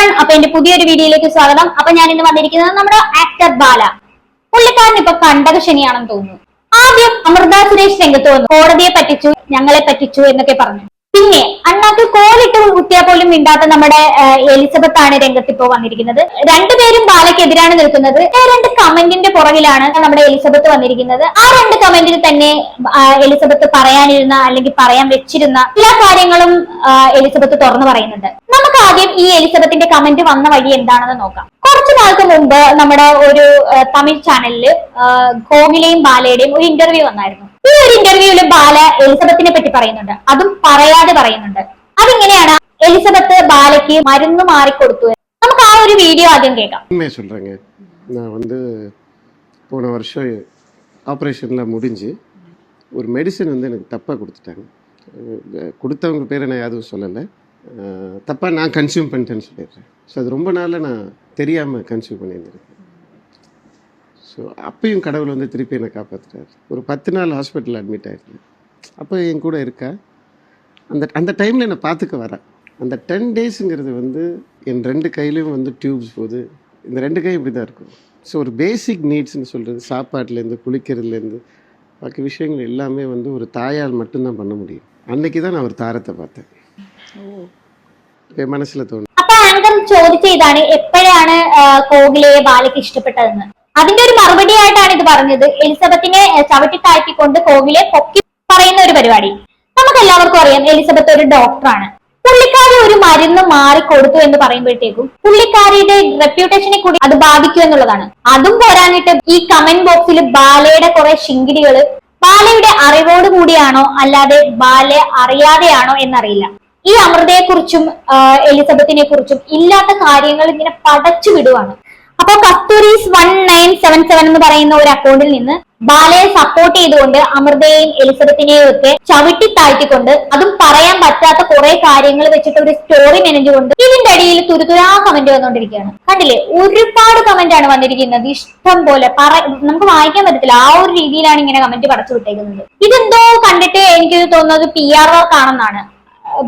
Everyone അപ്പൊ എന്റെ പുതിയൊരു വീഡിയോയിലേക്ക് സ്വാഗതം. അപ്പൊ ഞാൻ ഇന്ന് വന്നിരിക്കുന്നത് നമ്മുടെ ആക്ടർ ബാല. പുള്ളിക്കാരൻ ഇപ്പൊ കണ്ടക ശനിയാണെന്ന് തോന്നുന്നു. ആദ്യം അമൃത സുരേഷ് രംഗത്ത് വന്നു. കോടതിയെ പറ്റിച്ചു ഞങ്ങളെ പറ്റിച്ചു എന്നൊക്കെ പറഞ്ഞു. പിന്നെ അണ്ണാക്ക് കോലിട്ട് കുത്തിയാൽ പോലും മിണ്ടാത്ത നമ്മുടെ എലിസബത്ത് ആണ് രംഗത്ത് ഇപ്പോ വന്നിരിക്കുന്നത്. രണ്ടുപേരും ബാലയ്ക്കെതിരാണ് നിൽക്കുന്നത്. രണ്ട് കമന്റിന്റെ പുറകിലാണ് നമ്മുടെ എലിസബത്ത് വന്നിരിക്കുന്നത്. ആ രണ്ട് കമന്റിൽ തന്നെ എലിസബത്ത് പറയാനിരുന്ന അല്ലെങ്കിൽ പറയാൻ വെച്ചിരുന്ന എല്ലാ കാര്യങ്ങളും എലിസബത്ത് തുറന്നു പറയുന്നുണ്ട്. നമുക്ക് ആദ്യം ഈ എലിസബത്തിന്റെ കമന്റ് വന്ന വഴി എന്താണെന്ന് നോക്കാം. കുറച്ചു നാൾക്ക് മുമ്പ് നമ്മുടെ ഒരു തമിഴ് ചാനലിൽ കോകിലയും ബാലയുടെയും ഒരു ഇന്റർവ്യൂ വന്നായിരുന്നു. ഈ ഒരു ഇന്റർവ്യൂവിൽ ബാല എലിസബത്തിനെ പറ്റി പറയുന്നുണ്ട് അതും പറയാതെ പറയുന്നുണ്ട് അതിങ്ങനെയാണ് എലിസബത്ത് ബാലയ്ക്ക് മരുന്ന് മാറിക്കൊടുത്തു എന്ന്. നമുക്ക് ആ ഒരു വീഡിയോ ആദ്യം കേൾക്കാം உண்மையை சொல்கிறேங்க நான் வந்து போன வருஷம் ஆப்ரேஷனில் முடிஞ்சு ஒரு மெடிசன் வந்து எனக்கு தப்பாக கொடுத்துட்டாங்க அஹ் கொடுத்தவங்க பேரை நான் எதுவும் சொல்லலை தப்பாக நான் கன்சியூம் பண்ணிட்டேன்னு சொல்லிடுறேன் ஸோ அது ரொம்ப நாளில் நான் தெரியாமல் கன்சியூம் பண்ணியிருந்திருக்கேன் ஸோ அப்பயும் கடவுள் வந்து திருப்பி என்னை காப்பாற்றுறாரு ஒரு பத்து நாள் ஹாஸ்பிட்டலில் அட்மிட் ஆயிருந்தேன் அப்போ என் கூட இருக்கா அந்த அந்த டைமில் என்னை பார்த்துக்க வரேன் அந்த டென் டேஸுங்கிறது வந்து என் ரெண்டு கையிலையும் வந்து டியூப்ஸ் போகுது இந்த ரெண்டு கை இப்படி தான் இருக்கும் ஸோ ஒரு பேசிக் நீட்ஸ்னு சொல்கிறது சாப்பாட்டுலேருந்து குளிக்கிறதுலேருந்து பாக்கி விஷயங்கள் எல்லாமே வந்து ஒரு தாயால் மட்டும்தான் பண்ண முடியும் அன்னைக்கு தான் நான் ஒரு தாரத்தை பார்த்தேன் என் மனசில் தோணும் അപ്പൊ ആങ്കർ ചോദിച്ച ഇതാണ് എപ്പോഴാണ് ആ, കോകിലയെ ബാലയ്ക്ക് ഇഷ്ടപ്പെട്ടതെന്ന് അതിന്റെ ഒരു മറുപടി ആയിട്ടാണ് ഇത് പറഞ്ഞത്. എലിസബത്തിനെ ആ, ചവിട്ടി താഴ്ത്തിക്കൊണ്ട് കോകിലെ പൊക്കി പറയുന്ന ഒരു പരിപാടി. നമുക്ക് എല്ലാവർക്കും അറിയാം എലിസബത്ത് ഒരു ഡോക്ടറാണ്. പുള്ളിക്കാരി ഒരു മരുന്ന് മാറി കൊടുത്തു എന്ന് പറയുമ്പോഴത്തേക്കും പുള്ളിക്കാരിയുടെ റെപ്യൂട്ടേഷനെ കൂടി അത് ബാധിക്കും എന്നുള്ളതാണ്. അതും പോരാഞ്ഞിട്ട് ഈ കമന്റ് ബോക്സിൽ ബാലയുടെ കുറെ ശിങ്കിടികൾ ബാലയുടെ അറിവോട് കൂടിയാണോ അല്ലാതെ ബാലെ അറിയാതെയാണോ എന്നറിയില്ല. ഈ അമൃതയെ കുറിച്ചും എലിസബത്തിനെ കുറിച്ചും ഇല്ലാത്ത കാര്യങ്ങൾ ഇങ്ങനെ പടച്ചു വിടുവാണ്. അപ്പൊ Kasturi's one nine seven seven എന്ന് പറയുന്ന ഒരു അക്കൗണ്ടിൽ നിന്ന് ബാലയെ സപ്പോർട്ട് ചെയ്തുകൊണ്ട് അമൃതയെയും എലിസബത്തിനെയും ഒക്കെ ചവിട്ടി താഴ്ത്തിക്കൊണ്ട് അതും പറയാൻ പറ്റാത്ത കുറെ കാര്യങ്ങൾ വെച്ചിട്ട് ഒരു സ്റ്റോറി മെനഞ്ഞുകൊണ്ട് ഇതിന്റെ അടിയിൽ തുരുതുരാ കമന്റ് വന്നുകൊണ്ടിരിക്കുകയാണ്. കണ്ടില്ലേ? ഒരുപാട് കമന്റ് ആണ് വന്നിരിക്കുന്നത്. ഇഷ്ടം പോലെ പറ നമുക്ക് വായിക്കാൻ പറ്റത്തില്ല. ആ ഒരു രീതിയിലാണ് ഇങ്ങനെ കമന്റ് പടച്ചു വിട്ടേക്കുന്നത്. ഇതെന്തോ കണ്ടിട്ട് എനിക്ക് തോന്നുന്നത് പി ആർ വർക്ക് ആണെന്നാണ്.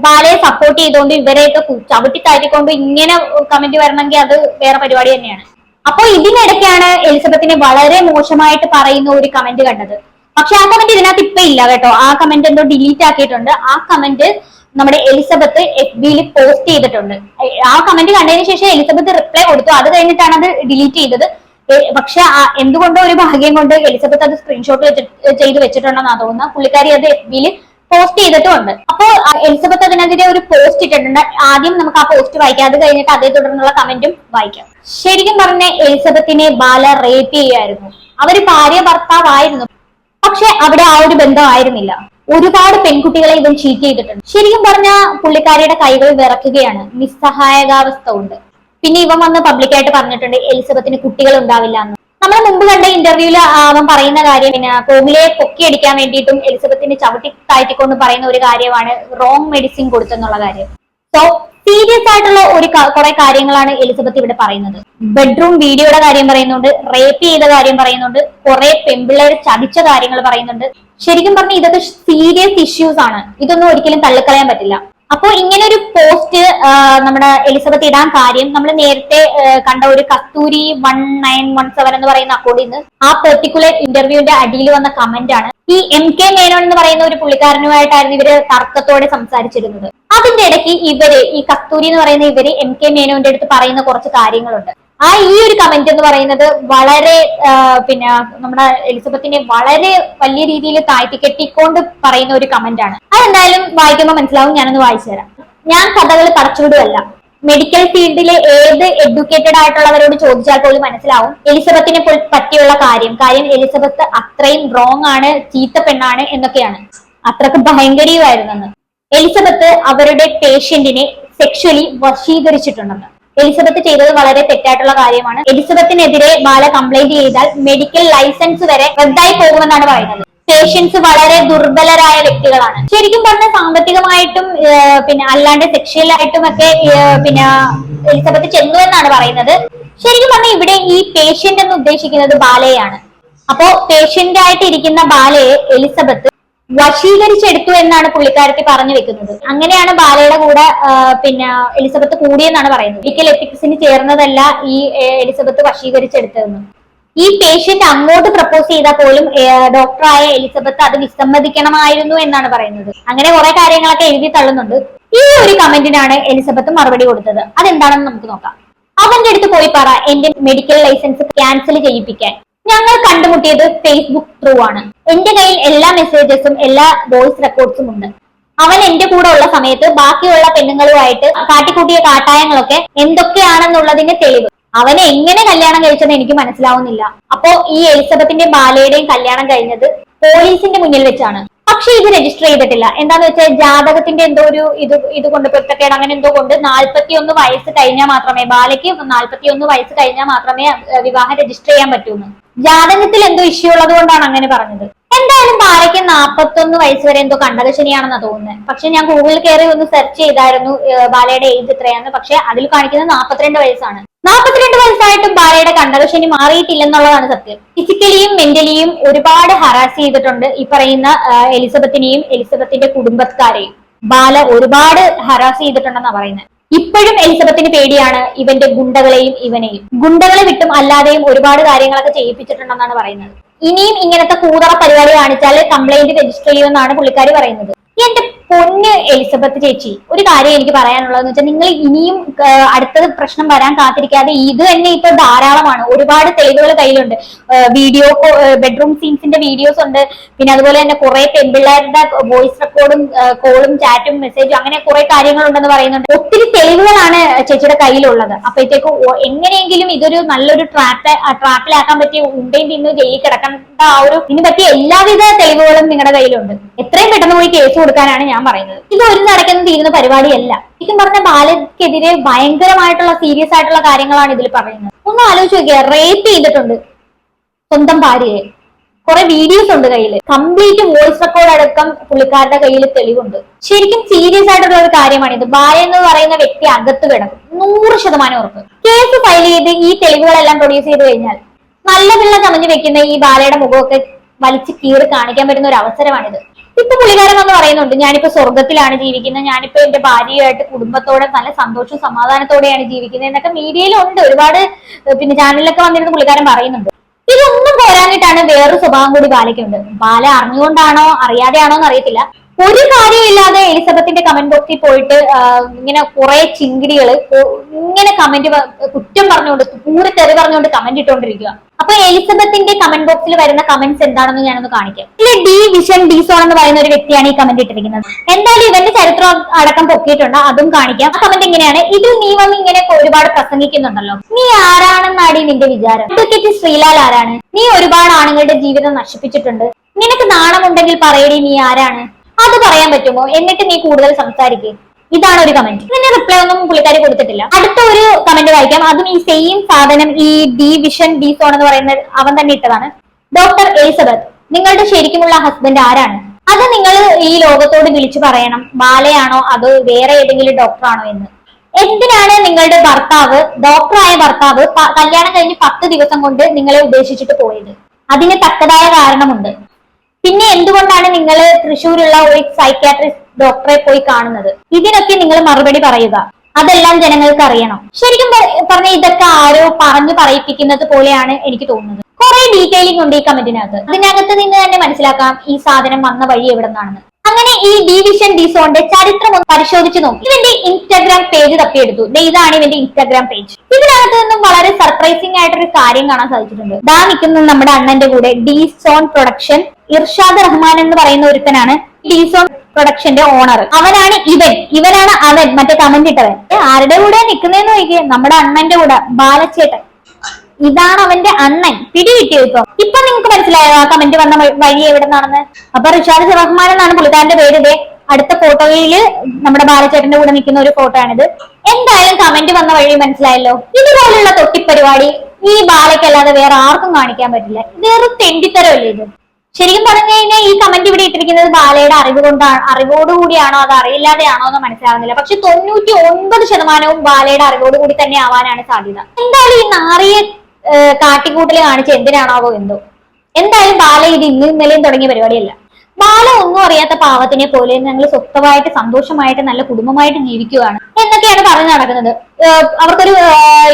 ബാലയെ സപ്പോർട്ട് ചെയ്തുകൊണ്ട് ഇവരെയൊക്കെ ചവിട്ടി താഴ്ത്തിക്കൊണ്ട് ഇങ്ങനെ കമന്റ് വരണമെങ്കിൽ അത് വേറെ പരിപാടി തന്നെയാണ്. അപ്പൊ ഇതിനിടയ്ക്കാണ് എലിസബത്തിനെ വളരെ മോശമായിട്ട് പറയുന്ന ഒരു കമന്റ് കണ്ടത്. പക്ഷെ ആ കമന്റ് ഇതിനകത്ത് ഇപ്പൊ ഇല്ല കേട്ടോ. ആ കമന്റ് എന്തോ ഡിലീറ്റ് ആക്കിയിട്ടുണ്ട്. ആ കമന്റ് നമ്മുടെ എലിസബത്ത് എഫ് ബിയിൽ പോസ്റ്റ് ചെയ്തിട്ടുണ്ട് ആ കമന്റ് കണ്ടതിന് ശേഷം എലിസബത്ത് റിപ്ലൈ കൊടുത്തു. അത് കഴിഞ്ഞിട്ടാണ് അത് ഡിലീറ്റ് ചെയ്തത്. പക്ഷെ എന്തുകൊണ്ടോ ഒരു ഭാഗ്യം കൊണ്ട് എലിസബത്ത് അത് സ്ക്രീൻഷോട്ട് ചെയ്ത് വെച്ചിട്ടുണ്ടെന്നാ തോന്നുന്നത്. പുള്ളിക്കാരി അത് എഫ് ബിയിൽ പോസ്റ്റ് ചെയ്തിട്ടുമുണ്ട്. അപ്പോൾ എലിസബത്ത് അതിനെതിരെ ഒരു പോസ്റ്റ് ഇട്ടിട്ടുണ്ട്. ആദ്യം നമുക്ക് ആ പോസ്റ്റ് വായിക്കാം. അത് കഴിഞ്ഞിട്ട് അതേ തുടർന്നുള്ള കമന്റും വായിക്കാം. ശരിക്കും പറഞ്ഞ എലിസബത്തിനെ ബാല റേപ്പ് ചെയ്യായിരുന്നു അവർ ഭാര്യ ഭർത്താവായിരുന്നു. പക്ഷെ അവിടെ ആ ഒരു ബന്ധമായിരുന്നില്ല. ഒരുപാട് പെൺകുട്ടികളെ ഇവൻ ചീറ്റ് ചെയ്തിട്ടുണ്ട്. ശരിക്കും പറഞ്ഞ പുള്ളിക്കാരിയുടെ കൈകൾ വിറക്കുകയാണ്. നിസ്സഹായകാവസ്ഥ ഉണ്ട്. പിന്നെ ഇവൻ വന്ന് പബ്ലിക്കായിട്ട് പറഞ്ഞിട്ടുണ്ട് എലിസബത്തിന് കുട്ടികൾ ഉണ്ടാവില്ല എന്ന്. നമ്മൾ മുമ്പ് കണ്ട ഇന്റർവ്യൂവിൽ അവൻ പറയുന്ന കാര്യം പിന്നെ കോമിലയെ പൊക്കിയടിക്കാൻ വേണ്ടിയിട്ടും എലിസബത്തിന്റെ ചവിട്ടി താഴ്ത്തിക്കൊണ്ട് പറയുന്ന ഒരു കാര്യമാണ് റോങ് മെഡിസിൻ കൊടുത്തെന്നുള്ള കാര്യം. സോ സീരിയസ് ആയിട്ടുള്ള ഒരു കുറെ കാര്യങ്ങളാണ് എലിസബത്ത് ഇവിടെ പറയുന്നത്. ബെഡ്റൂം വീഡിയോയുടെ കാര്യം പറയുന്നുണ്ട് റേപ്പ് ചെയ്ത കാര്യം പറയുന്നുണ്ട് കുറെ പെമ്പിള്ളേർ ചതിച്ച കാര്യങ്ങൾ പറയുന്നുണ്ട്. ശരിക്കും പറഞ്ഞാൽ ഇതൊക്കെ സീരിയസ് ഇഷ്യൂസ് ആണ്. ഇതൊന്നും ഒരിക്കലും തള്ളിക്കളയാൻ പറ്റില്ല. അപ്പോ ഇങ്ങനെ ഒരു പോസ്റ്റ് നമ്മുടെ എലിസബത്ത് ഇടാൻ കാര്യം നമ്മൾ നേരത്തെ കണ്ട ഒരു Kasturi one nine one seven എന്ന് പറയുന്ന അക്കൗണ്ടിൽ നിന്ന് ആ പെർട്ടിക്കുലർ ഇന്റർവ്യൂവിന്റെ അടിയിൽ വന്ന കമന്റ് ആണ്. ഈ എം കെ മേനോൻ എന്ന് പറയുന്ന ഒരു പുള്ളിക്കാരനുമായിട്ടായിരുന്നു ഇവർ തർക്കത്തോടെ സംസാരിച്ചിരുന്നത്. അതിന്റെ ഇടയ്ക്ക് ഇവർ ഈ കസ്തൂരി എന്ന് പറയുന്ന ഇവർ എം കെ മേനോന്റെ അടുത്ത് പറയുന്ന കുറച്ച് കാര്യങ്ങളുണ്ട്. ആ ഈ ഒരു കമന്റ് എന്ന് പറയുന്നത് വളരെ പിന്നെ നമ്മുടെ എലിസബത്തിനെ വളരെ വലിയ രീതിയിൽ താഴ്ത്തി കെട്ടിക്കൊണ്ട് പറയുന്ന ഒരു കമന്റ് ആണ്. അതെന്തായാലും വായിക്കുമ്പോൾ മനസ്സിലാവും ഞാനൊന്ന് വായിച്ചു തരാം. ഞാൻ കഥകൾ പടച്ചുവിടുവല്ല മെഡിക്കൽ ഫീൽഡിലെ ഏത് എഡ്യൂക്കേറ്റഡ് ആയിട്ടുള്ളവരോട് ചോദിച്ചാൽ പോലും മനസ്സിലാവും എലിസബത്തിനെ പറ്റിയുള്ള കാര്യം. കാര്യം എലിസബത്ത് അത്രയും റോങ് ആണ് ചീത്ത പെണ്ണാണ് എന്നൊക്കെയാണ്. അത്രയ്ക്ക് ഭയങ്കരീയമായിരുന്നെന്ന് എലിസബത്ത് അവരുടെ പേഷ്യന്റിനെ സെക്ഷലി വശീകരിച്ചിട്ടുണ്ടെന്ന്. എലിസബത്ത് ചെയ്തത് വളരെ തെറ്റായിട്ടുള്ള കാര്യമാണ്. എലിസബത്തിനെതിരെ ബാല കംപ്ലൈന്റ് ചെയ്താൽ മെഡിക്കൽ ലൈസൻസ് വരെ റദ്ദായി പോകുമെന്നാണ് പറയുന്നത്. പേഷ്യൻസ് വളരെ ദുർബലരായ വ്യക്തികളാണ്. ശരിക്കും പറഞ്ഞ സാമ്പത്തികമായിട്ടും പിന്നെ അല്ലാണ്ട് സെക്ഷലായിട്ടും ഒക്കെ പിന്നെ എലിസബത്ത് ചെന്നു എന്നാണ് പറയുന്നത്. ശരിക്കും പറഞ്ഞാൽ ഇവിടെ ഈ പേഷ്യന്റ് എന്ന് ഉദ്ദേശിക്കുന്നത് ബാലയാണ്. അപ്പോ പേഷ്യന്റ് ആയിട്ട് ഇരിക്കുന്ന ബാലയെ എലിസബത്ത് വശീകരിച്ചെടുത്തു എന്നാണ് പുള്ളിക്കാരത്തി പറഞ്ഞു വെക്കുന്നത്. അങ്ങനെയാണ് ബാലയുടെ കൂടെ പിന്നെ എലിസബത്ത് കൂടിയെന്നാണ് പറയുന്നത്. ഒരിക്കൽ എത്തിക്സിന് ചേർന്നതല്ല ഈ എലിസബത്ത് വശീകരിച്ചെടുത്തതെന്ന്. ഈ പേഷ്യന്റ് അങ്ങോട്ട് പ്രപ്പോസ് ചെയ്താൽ പോലും ഡോക്ടറായ എലിസബത്ത് അത് വിസമ്മതിക്കണമായിരുന്നു എന്നാണ് പറയുന്നത്. അങ്ങനെ കുറെ കാര്യങ്ങളൊക്കെ എഴുതി തള്ളുന്നുണ്ട്. ഈ ഒരു കമന്റിനാണ് എലിസബത്ത് മറുപടി കൊടുത്തത്. അതെന്താണെന്ന് നമുക്ക് നോക്കാം. അവന്റെ അടുത്ത് പോയി പറ എന്റെ മെഡിക്കൽ ലൈസൻസ് ക്യാൻസൽ ചെയ്യിപ്പിക്കാൻ. ഞങ്ങൾ കണ്ടുമുട്ടിയത് ഫേസ്ബുക്ക് ത്രൂ ആണ്. എന്റെ കയ്യിൽ എല്ലാ മെസ്സേജസും എല്ലാ വോയിസ് റെക്കോർഡ്സും ഉണ്ട്. അവൻ എന്റെ കൂടെ ഉള്ള സമയത്ത് ബാക്കിയുള്ള പെണ്ണുങ്ങളുമായിട്ട് കാട്ടിക്കൂട്ടിയ കാട്ടായങ്ങളൊക്കെ എന്തൊക്കെയാണെന്നുള്ളതിന് തെളിവ്. അവനെ എങ്ങനെ കല്യാണം കഴിച്ചെന്ന് എനിക്ക് മനസ്സിലാവുന്നില്ല. അപ്പോ ഈ എലിസബത്തിന്റെ ബാലയുടെയും കല്യാണം കഴിഞ്ഞത് പോലീസിന്റെ മുന്നിൽ വെച്ചാണ്. പക്ഷെ ഇത് രജിസ്റ്റർ ചെയ്തിട്ടില്ല. എന്താന്ന് വെച്ചാൽ ജാതകത്തിന്റെ എന്തോ ഒരു ഇത് ഇത് കൊണ്ട് പൊരുത്തക്കേട് അങ്ങനെ എന്തോ കൊണ്ട് നാൽപ്പത്തി ഒന്ന് വയസ്സ് കഴിഞ്ഞാൽ മാത്രമേ ബാലയ്ക്ക് നാൽപ്പത്തി ഒന്ന് വയസ്സ് കഴിഞ്ഞാൽ മാത്രമേ വിവാഹം രജിസ്റ്റർ ചെയ്യാൻ പറ്റൂന്ന്. ജാതകത്തിൽ എന്തോ ഇഷ്യൂ ഉള്ളത് കൊണ്ടാണ് അങ്ങനെ പറഞ്ഞത്. എന്തായാലും ബാലയ്ക്ക് നാപ്പത്തൊന്ന് വയസ്സ് വരെ എന്തോ കണ്ടകശനിയാണെന്നാ തോന്നുന്നത് പക്ഷെ ഞാൻ ഗൂഗിളിൽ കയറി ഒന്ന് സെർച്ച് ചെയ്തായിരുന്നു ബാലയുടെ ഏജ് എത്രയാന്ന്. പക്ഷെ അതിൽ കാണിക്കുന്നത് നാപ്പത്തിരണ്ട് വയസ്സാണ്. നാപ്പത്തിരണ്ട് വയസ്സായിട്ടും ബാലയുടെ കണ്ടകശനി മാറിയിട്ടില്ലെന്നുള്ളതാണ് സത്യം. ഫിസിക്കലിയും മെന്റലിയും ഒരുപാട് ഹറാസ് ചെയ്തിട്ടുണ്ട് ഈ പറയുന്ന എലിസബത്തിനെയും എലിസബത്തിന്റെ കുടുംബക്കാരെയും. ബാല ഒരുപാട് ഹറാസ് ചെയ്തിട്ടുണ്ടെന്നാണ് പറയുന്നത് ഇപ്പോഴും എലിസബത്തിന് പേടിയാണ് ഇവന്റെ ഗുണ്ടകളെയും ഇവനെയും. ഗുണ്ടകളെ വിട്ടും അല്ലാതെയും ഒരുപാട് കാര്യങ്ങളൊക്കെ ചെയ്യിപ്പിച്ചിട്ടുണ്ടെന്നാണ് പറയുന്നത്. ഇനിയും ഇങ്ങനത്തെ കൂതറ പരിപാടി കാണിച്ചാൽ കംപ്ലൈന്റ് രജിസ്റ്റർ ചെയ്യുമെന്നാണ് പുള്ളിക്കാരി പറയുന്നത്. എന്റെ പൊന്ന് എലിസബത്ത് ചേച്ചി ഒരു കാര്യം എനിക്ക് പറയാനുള്ളതെന്ന് വെച്ചാൽ നിങ്ങൾ ഇനിയും അടുത്തത് പ്രശ്നം വരാൻ കാത്തിരിക്കാതെ ഇത് തന്നെ ഇപ്പൊ ധാരാളമാണ്. ഒരുപാട് തെളിവുകൾ കയ്യിലുണ്ട്. വീഡിയോ ബെഡ്റൂം സീൻസിന്റെ വീഡിയോസ് ഉണ്ട്. പിന്നെ അതുപോലെ തന്നെ കുറെ പെൺപിള്ളേരുടെ വോയിസ് റെക്കോർഡും കോളും ചാറ്റും മെസ്സേജും അങ്ങനെ കുറെ കാര്യങ്ങളുണ്ടെന്ന് പറയുന്നുണ്ട്. ഒത്തിരി തെളിവുകളാണ് ചേച്ചിയുടെ കയ്യിലുള്ളത്. അപ്പോഴത്തേക്ക് എങ്ങനെയെങ്കിലും ഇതൊരു നല്ലൊരു ട്രാപ്പ് ട്രാപ്പിലാക്കാൻ പറ്റിയ ഉണ്ടേം തിന്ന് ജയിൽ കിടക്കേണ്ട ആ ഒരു ഇതിന് പറ്റിയ എല്ലാവിധ തെളിവുകളും നിങ്ങളുടെ കയ്യിലുണ്ട്. എത്രയും പെട്ടെന്ന് പോയി കേസ് കൊടുക്കാനാണ് ഞാൻ പറയുന്നത്. ഇത് ഒരു നടക്കുന്ന തീരുന്ന പരിപാടിയല്ല. ശരിക്കും പറഞ്ഞ ബാലയ്ക്കെതിരെ ഭയങ്കരമായിട്ടുള്ള സീരിയസ് ആയിട്ടുള്ള കാര്യങ്ങളാണ് ഇതിൽ പറയുന്നത്. ഒന്ന് ആലോചിച്ച് നോക്കിയ റേപ്പ് ചെയ്തിട്ടുണ്ട് സ്വന്തം ഭാര്യയെ. കുറെ വീഡിയോസ് ഉണ്ട് കയ്യിൽ കംപ്ലീറ്റ് വോയിസ് റെക്കോർഡ് അടക്കം പുള്ളിക്കാരുടെ കയ്യിൽ തെളിവുണ്ട്. ശരിക്കും സീരിയസ് ആയിട്ടുള്ള ഒരു കാര്യമാണിത് ഭാര്യ എന്ന് പറയുന്ന വ്യക്തി അകത്ത് കിടക്കും. നൂറ് ശതമാനം ഉറപ്പ്. കേസ് ഫയൽ ചെയ്ത് ഈ തെളിവുകളെല്ലാം പ്രൊഡ്യൂസ് ചെയ്ത് കഴിഞ്ഞാൽ നല്ല പിള്ള ചമഞ്ഞു വെക്കുന്ന ഈ ബാലയുടെ മുഖമൊക്കെ വലിച്ചു കീറി കാണിക്കാൻ പറ്റുന്ന ഒരു അവസരമാണിത്. ഇപ്പൊ പുള്ളിക്കാരൻ വന്ന് പറയുന്നുണ്ട് ഞാനിപ്പോ സ്വർഗത്തിലാണ് ജീവിക്കുന്നത് ഞാനിപ്പോ എന്റെ ഭാര്യയായിട്ട് കുടുംബത്തോടെ നല്ല സന്തോഷവും സമാധാനത്തോടെയാണ് ജീവിക്കുന്നത് എന്നൊക്കെ മീഡിയയിലുണ്ട് ഒരുപാട് പിന്നെ ചാനലിലൊക്കെ വന്നിരുന്ന പുള്ളിക്കാരൻ പറയുന്നുണ്ട്. ഇതൊന്നും പോരാഞ്ഞിട്ടാണ് വേറൊരു സ്വഭാവം കൂടി ബാലയ്ക്കുണ്ട്. ബാല അറിഞ്ഞുകൊണ്ടാണോ അറിയാതെയാണോ എന്ന് അറിയത്തില്ല ഒരു കാര്യമില്ലാതെ എലിസബത്തിന്റെ കമന്റ് ബോക്സിൽ പോയിട്ട് ഇങ്ങനെ കുറെ ചിങ്കിടികൾ ഇങ്ങനെ കമന്റ് കുറ്റം പറഞ്ഞുകൊണ്ട് പൂറി തെറി പറഞ്ഞുകൊണ്ട് കമന്റ് ഇട്ടുകൊണ്ടിരിക്കുക അപ്പൊ എലിസബത്തിന്റെ കമന്റ് ബോക്സിൽ വരുന്ന കമന്റ്സ് എന്താണെന്ന് ഞാനൊന്ന് കാണിക്കാം. ഇതിൽ ഡി വിഷൻ ഡി സോൺ എന്ന് പറയുന്ന ഒരു വ്യക്തിയാണ് ഈ കമന്റ് ഇട്ടിരിക്കുന്നത്. എന്തായാലും ഇവന്റെ ചരിത്രം അടക്കം പൊക്കിയിട്ടുണ്ട് അതും കാണിക്കാം. ആ കമന്റ് എങ്ങനെയാണ് ഇതിൽ നീ വന്ന് ഇങ്ങനെ ഒരുപാട് പ്രസംഗിക്കുന്നുണ്ടല്ലോ. നീ ആരാണെന്നാടി നിന്റെ വിചാരം? അഡ്വക്കേറ്റ് ശ്രീലാൽ ആരാണ്? നീ ഒരുപാട് ആണുങ്ങളുടെ ജീവിതം നശിപ്പിച്ചിട്ടുണ്ട്. നിനക്ക് നാണമുണ്ടെങ്കിൽ പറയടി നീ ആരാണ്? അത് പറയാൻ പറ്റുമോ? എന്നിട്ട് നീ കൂടുതൽ സംസാരിക്കേ. ഇതാണ് ഒരു കമന്റ് ഇതിന്റെ റിപ്ലൈ ഒന്നും പുള്ളിക്കാരി കൊടുത്തിട്ടില്ല. അടുത്ത ഒരു കമന്റ് വായിക്കാം. അതും ഈ സെയിം സാധനം ഈ ഡി വിഷൻ ഡി സോൺ എന്ന് പറയുന്ന അവൻ തന്നെ ഇട്ടതാണ്. ഡോക്ടർ എലിസബത്ത് നിങ്ങളുടെ ശരിക്കുമുള്ള ഹസ്ബൻഡ് ആരാണ്? അത് നിങ്ങൾ ഈ ലോകത്തോട് വിളിച്ചു പറയണം. ബാലയാണോ അതോ വേറെ ഏതെങ്കിലും ഡോക്ടറാണോ എന്ന്. എന്തിനാണ് നിങ്ങളുടെ ഭർത്താവ് ഡോക്ടറായ ഭർത്താവ് കല്യാണം കഴിഞ്ഞ് പത്ത് ദിവസം കൊണ്ട് നിങ്ങളെ ഉപേക്ഷിച്ചിട്ട് പോയത്? അതിന് തക്കതായ കാരണമുണ്ട്. പിന്നെ എന്തുകൊണ്ടാണ് നിങ്ങൾ തൃശ്ശൂരുള്ള ഒരു സൈക്യാട്രിസ്റ്റ് ഡോക്ടറെ പോയി കാണുന്നത്? ഇതിനൊക്കെ നിങ്ങൾ മറുപടി പറയുക. അതെല്ലാം ജനങ്ങൾക്ക് അറിയണം. ശരിക്കും പറഞ്ഞ ഇതൊക്കെ ആരോ പറഞ്ഞു പറയിപ്പിക്കുന്നത് പോലെയാണ് എനിക്ക് തോന്നുന്നത്. കുറെ ഡീറ്റെയിലിംഗ് ഉണ്ട് ഈ കമന്റിനകത്ത് അതിനകത്ത് നിന്ന് തന്നെ മനസ്സിലാക്കാം ഈ സാധനം വന്ന വഴി എവിടെ നിന്നാണെന്ന് അങ്ങനെ ഈ ഡിവിഷൻ ഡിസോന്റെ ചരിത്രം ഒന്ന് പരിശോധിച്ചു നോക്കി. ഇവന്റെ ഇൻസ്റ്റാഗ്രാം പേജ് തപ്പിയെടുത്തു ഇതാണ് ഇവന്റെ ഇൻസ്റ്റാഗ്രാം പേജ് ഇതിനകത്ത് നിന്നും വളരെ സർപ്രൈസിംഗ് ആയിട്ടൊരു കാര്യം കാണാൻ സാധിച്ചിട്ടുണ്ട്. ദാ നിൽക്കുന്നത് നമ്മുടെ അണ്ണന്റെ കൂടെ ഡിസോൺ പ്രൊഡക്ഷൻ ഇർഷാദ് റഹ്മാൻ എന്ന് പറയുന്ന ഒരുത്തനാണ് ഡിസോൺ പ്രൊഡക്ഷന്റെ ഓണർ അവനാണ് ഇവൻ. ഇവനാണ് അവൻ. മറ്റേ കമന്റ് ഇട്ടവൻ. ആരുടെ കൂടെ നിൽക്കുന്നതെന്ന് നോക്കിയേ നമ്മുടെ അണ്ണന്റെ കൂടെ ബാലച്ചേട്ടൻ ഇതാണ് അവന്റെ അണ്ണൻ. പിടി കിട്ടിയോ ഇപ്പൊ? ഇപ്പൊ മനസ്സിലായോ? ആ കമന്റ് വന്ന വഴി- എവിടെ നിന്നാണെന്ന് അപ്പൊ റിഷാദ് റഹ്മാൻ എന്നാണ് പുള്ളിക്കാരന്റെ പേര് ഇതേ. അടുത്ത ഫോട്ടോയിൽ നമ്മുടെ ബാലചേട്ടന്റെ കൂടെ നിൽക്കുന്ന ഒരു ഫോട്ടോ ആണിത്. എന്തായാലും കമന്റ് വന്ന വഴി മനസ്സിലായല്ലോ. ഇതുപോലുള്ള തൊട്ടിപ്പരിപാടി ഈ ബാലയ്ക്കല്ലാതെ വേറെ ആർക്കും കാണിക്കാൻ പറ്റില്ല. വേറെ തെണ്ടിത്തരമല്ലേ ഇത്. ശരിക്കും പറഞ്ഞു കഴിഞ്ഞാൽ ഈ കമന്റ് ഇവിടെ ഇട്ടിരിക്കുന്നത് ബാലയുടെ അറിവ് കൊണ്ടാണ് അറിവോടുകൂടിയാണോ അത് അറിയില്ലാതെയാണോ എന്ന് മനസ്സിലാവുന്നില്ല. പക്ഷെ തൊണ്ണൂറ്റി ഒൻപത് ശതമാനവും ബാലയുടെ അറിവോടുകൂടി തന്നെ ആവാനാണ് സാധ്യത. എന്തായാലും ഈ നാറിയെ കാട്ടിക്കൂട്ടിൽ കാണിച്ച് എന്തിനാണാവോ എന്തോ. എന്തായാലും ബാല ഇത് ഇന്നും ഇന്നലെയും തുടങ്ങിയ പരിപാടിയല്ല. ബാല ഒന്നും അറിയാത്ത പാവത്തിനെ പോലെ ഞങ്ങൾ സ്വസ്ഥമായിട്ട് സന്തോഷമായിട്ട് നല്ല കുടുംബമായിട്ട് ജീവിക്കുകയാണ് എന്നൊക്കെയാണ് പറഞ്ഞു നടക്കുന്നത്. അവർക്കൊരു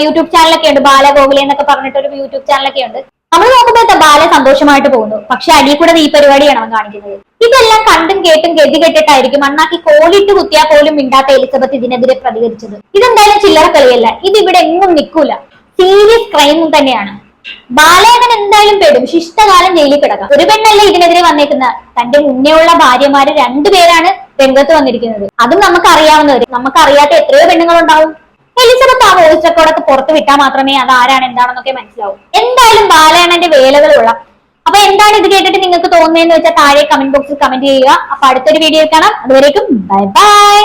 യൂട്യൂബ് ചാനലൊക്കെ ഉണ്ട് ബാല ഗോകുലെ എന്നൊക്കെ പറഞ്ഞിട്ട് ഒരു യൂട്യൂബ് ചാനലൊക്കെ ഉണ്ട്. നമ്മൾ നോക്കുമ്പോൾ എന്താ ബാല സന്തോഷമായിട്ട് പോകുന്നു. പക്ഷെ അടിയിൽ കൂടെ ഈ പരിപാടിയാണ് അവൻ കാണിക്കുന്നത്. ഇതെല്ലാം കണ്ടും കേട്ടും ഗതി കെട്ടിട്ടായിരിക്കും അണ്ണാക്കി കോലിട്ട് കുത്തിയാൽ പോലും മിണ്ടാത്ത എലിസബത്ത് ഇതിനെതിരെ പ്രതികരിച്ചത്. ഇതെന്തായാലും ചില്ലറ കളിയല്ല. ഇത് ഇവിടെ എങ്ങും നിൽക്കൂല. സീരിയസ് ക്രൈം തന്നെയാണ്. ബാലേട്ടൻ എന്തായാലും പെടും. ശിഷ്ടകാലം ജയിലിൽ കിടക്കാം. ഒരു പെണ്ണല്ലേ ഇതിനെതിരെ വന്നേക്കുന്ന തന്റെ മുന്നേ ഉള്ള ഭാര്യമാര് രണ്ടുപേരാണ് രംഗത്ത് വന്നിരിക്കുന്നത്. അതും നമുക്ക് അറിയാവുന്നവര് നമുക്ക് അറിയാത്ത എത്രയോ പെണ്ണുങ്ങൾ ഉണ്ടാവും എലിസബത്ത് ആ വോയിസ് റെക്കോർഡൊക്കെ പുറത്ത് വിട്ടാൽ മാത്രമേ അത് ആരാണ് എന്താണെന്നൊക്കെ മനസ്സിലാവും. എന്തായാലും ബാലയണ്ണന്റെ വേലകളുള്ള അപ്പൊ എന്താണ് ഇത് കേട്ടിട്ട് നിങ്ങൾക്ക് തോന്നുന്നതെന്ന് വെച്ചാൽ താഴെ കമന്റ് ബോക്സിൽ കമന്റ് ചെയ്യുക. അപ്പൊ അടുത്തൊരു വീഡിയോ കാണാം. അതുവരേക്കും ബൈ ബൈ